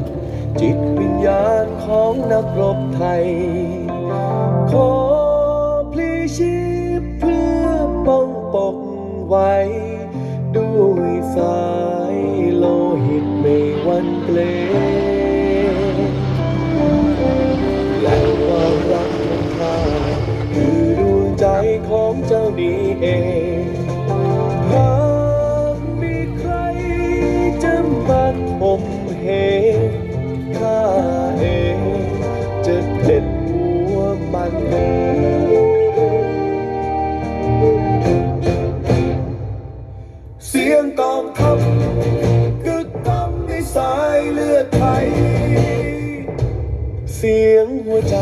ด จิตวิญญาณของนักรบไทย ขอพลีชีพเพื่อป้องปกไว เสียงหัวใจ